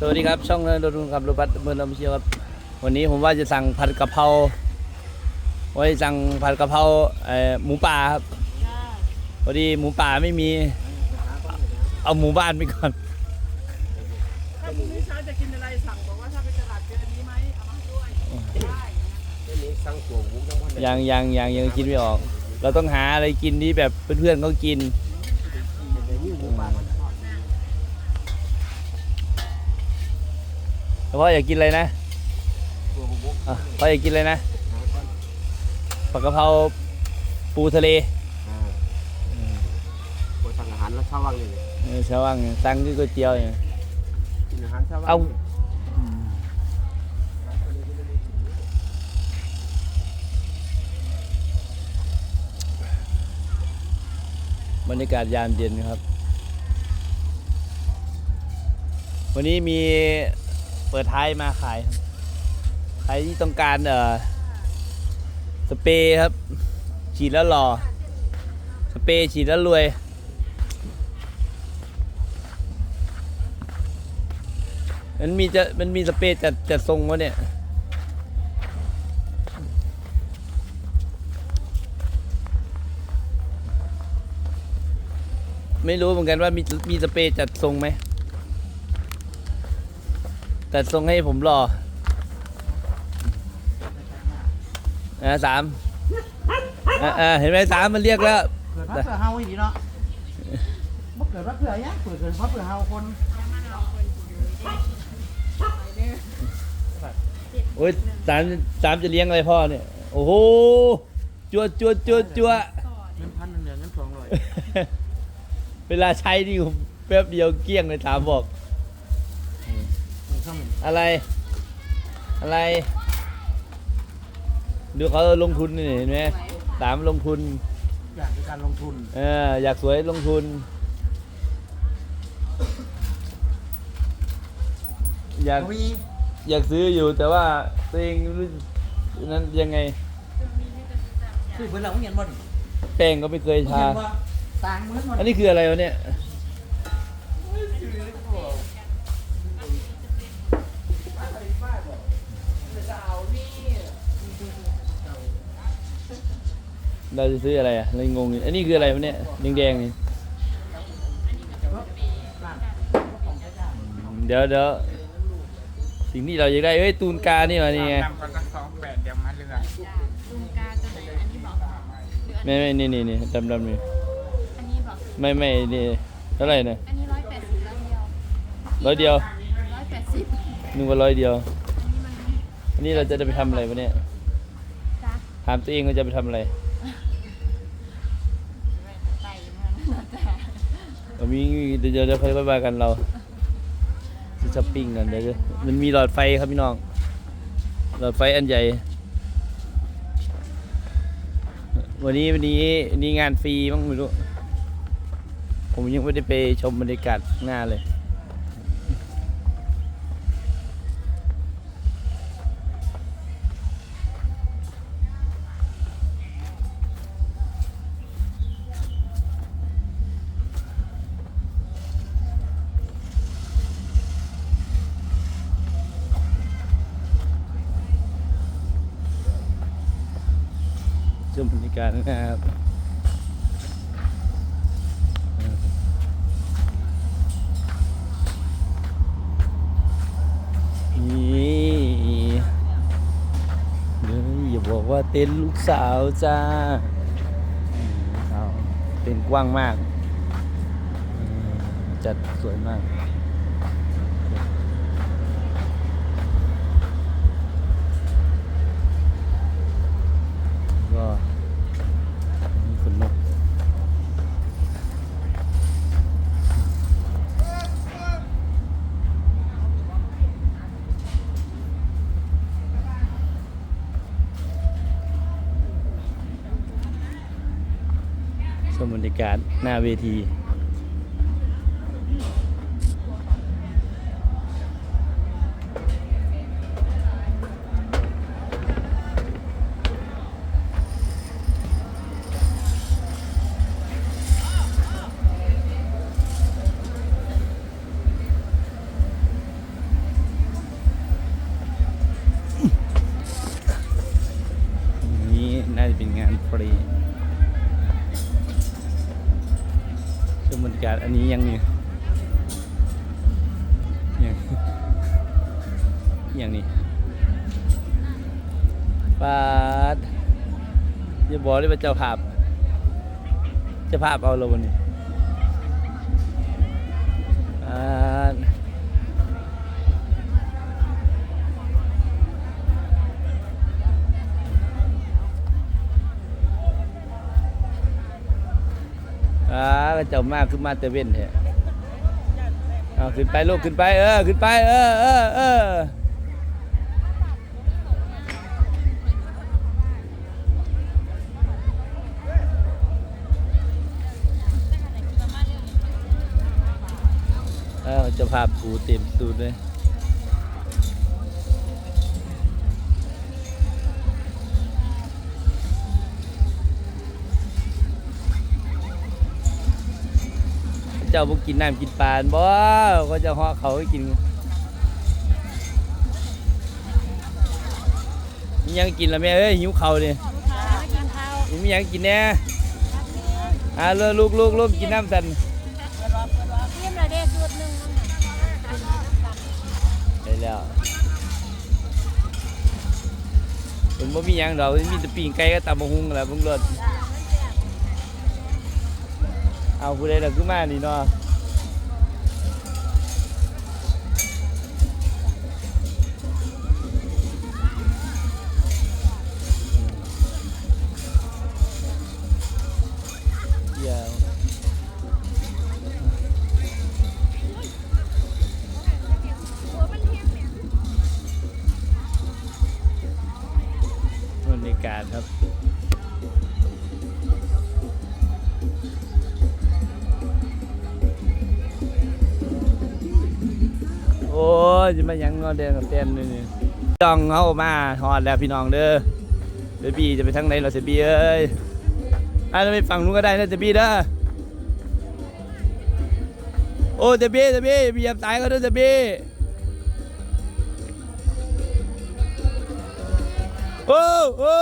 สวัสดีครับ ช่องเนินดนครับรบัตเมืองลำเชียวครับ วันนี้ผมว่าจะสั่งผัดกะเพราไว้สั่งผัดกะเพราเอ่อหมูป่าครับพอดีหมูป่าไม่มี เอาหมูบ้านไปก่อน ถ้าพรุ่งนี้เช้าจะกินอะไรสั่งบอกว่าถ้าไปตลาดเจออันนี้ไหมเอามาให้ด้วยได้ไม่มีสั่งตัววุ้งทั้งวันเลยยังยังยังยังกินไม่ออก เราต้องหาอะไรกินที่แบบเพื่อนๆเขากิน แล้วพ่ออยากกินอะไรนะตัววุ้งอะพ่ออยากกินอะไรนะผัดกะเพราปูทะเลอ่าตัวสั่งอาหารแล้วเช้าว่างเลยเออชาวว่างเนี่ยสั่งก๋วยเตี๋ยวเนี่ย กินอาหารเช้าว่างเอา บรรยากาศยามเย็นครับ วันนี้มี เปิดท้ายมาขาย ใครที่ต้องการเอ่อสเปรย์ครับ ฉีดแล้วหล่อ สเปรย์ฉีดแล้วรวย มันมีจะมันมีสเปรย์จัดจัดทรงวะเนี่ยไม่รู้เหมือนกันว่ามีมีสเปรย์จัดทรงไหม จัดทรงให้ผมรออ่าสามอ่าอ่าเห็นไหมสามมันเรียกแล้ว เกิดพระเผื่อเฮาอีกเนาะบ่เกิดพระเผื่อยังเกิดเกิดพระเผื่อเฮาคนโอ้ยสามสามจะเลี้ยงอะไรพ่อเนี่ย โอ้โหจัวจัวจัวจัวเงินพันเหลือเงินสองร้อยเวลาใช้นี่แป๊บเดียวเกลี้ยงเลยถามบอก อะไร อะไร ดูเขาลงทุนนี่เห็นไหมสามลงทุน อยากในการลงทุน เออ อยากสวยลงทุน อยาก มีอยากซื้ออยู่แต่ว่าตัวเองไม่รู้นั้นยังไง คือเพิ่นเราเห็นบ่นี่แป้งก็ไม่เคยเห็ทานบ่ต่างเหมือนบ่อันนี้คืออะไรวะเนี่ย เราจะซื้ออะไรอะเลยงงอยู่อันนี้คืออะไรวะเนี่ยแดงๆนี่เดี๋ยวเดี๋ยวสิ่งที่เราอยากได้เอ้ยตูนกานี่วะนี่ไงนำกันสักสองแปดเดี๋ยวมาเรือลุงกาตัวไหนอันนี้บอกหรืออันไม่ไม่นี่นี่นี่ดำดำนี่อันนี้บอกไม่ไม่นี่เท่าไหร่เนี่ยอันนี้ร้อยแปดสิบแล้วเดียวร้อยเดียวร้อยแปดสิบนึกว่าร้อยเดียวอันนี้มันอันนี้เราจะได้ไปทำอะไรวะเนี่ยจ้ะถามตัวเองว่าจะไปทำอะไร เอามีเดี๋ยวเดี๋ยวเดี๋ยวค่อยๆว่ากันเราจะช้อปปิ้งกันเดี๋ยวเดี๋ยวมันมีหลอดไฟครับพี่น้อง หลอดไฟอันใหญ่ วันนี้วันนี้นี่งานฟรีมั้งไม่รู้ ผมยังไม่ได้ไปชมบรรยากาศหน้าเลย ชมบรรยากาศนะครับนี่เดี๋ยวอย่าบอกว่าเต็นท์ลูกสาวจ้าเต็นท์กว้างมาก จัดสวยมากากาศหน้าเวที กาศอันนี้ยังนี่ยังยังนี่ปาดอย่าบอกเลยว่าเจ้าภาพเจ้าภาพเอาเราวันนี้ปาด ก็เจ้ามากขึ้นมาแต่เว้นแท้เอาขึ้นไปลูกขึ้นไปเออขึ้นไปเออเออเออเออจะพาปูเต็มตูดเลย เจ้าบุกินน้ำกินปลาบ่ก็จะห่อเขาให้กินมียังกินละแม่เอ้ยหิวเขาวดิลูกค้าไม่กินข้าวมียังกินแน่อ่าลูกลูกลูกกินน้ำสันเยี่ยมเลยเด้สูตรหนึ่งนั่นน่ะได้แล้วเป็นบ่มียังดอกมีแต่ปิ้งไก่กับตำบักหุ่งแหละเบิ่งรถ เอาผู้ใดล่ะคือมานี่เนาะเดี๋ยวบรรยากาศครับ ยจะมายังงอแดงกับแตนนี่นี่ต้องเอามาฮอดแล้วพี่น้องเด้อเซบีจะไปทางไหนเราเซบีเอ้ยอะเราไปฝั่งนู้นก็ได้นะเซบีเด้อโอ้เซบีเซบีอย่าไปเหยียบสายเขาเด้อเซบีโอ้โอ้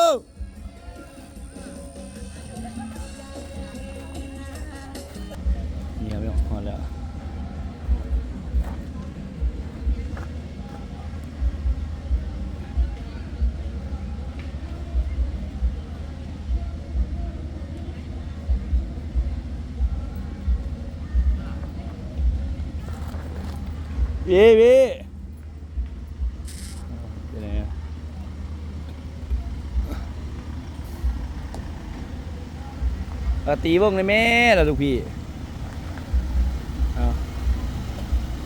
เนี่ครับพี่องฮอดแล้ว พี่พี่ไปไหนอะเอาตีวงเลยแม่ล่ะลูกพี่เอา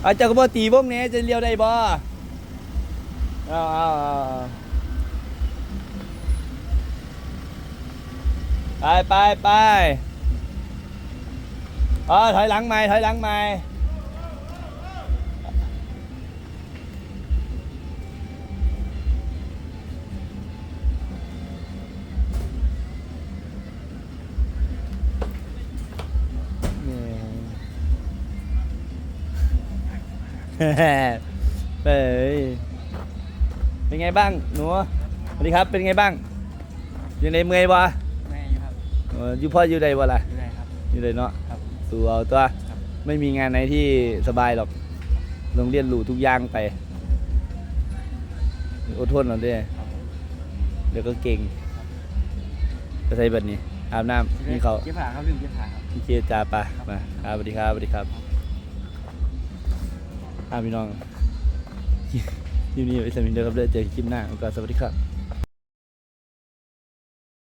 เอาเจ้าก็บ่ตีวงแหน่จะเลี้ยวได้บ่เอาเอาเอาเอาไปไปไปเออถอยหลังใหม่ถอยหลังใหม่ เฮ้ยเป็นไงบ้างหนูสวัสดีครับเป็นไงบ้าง อยู่ในเมื่อยบ่แม่อยู่ครับเอออยู่พ่ออยู่ใดบ่ล่ะ อยู่ไหนครับ อยู่ใดเนาะครับสู้เอาตัวครับไม่มีงานไหนที่สบายหรอกลงเรียนรู้ทุกอย่างไป อดทนเอาเด้ครับผมเดี๋ยวก็เก่งจะใส่แบบนี้อาบน้ำนี่เขาเก็บผ้าครับลืมเก็บผ้าครับพี่เจจาปะมาครับสวัสดีครับสวัสดีครับ อ่าพี่น้องคลิปนี้ไว้สมินเดอร์ครับเด้อเจอกันคลิปหน้าก็สวัสดีครับ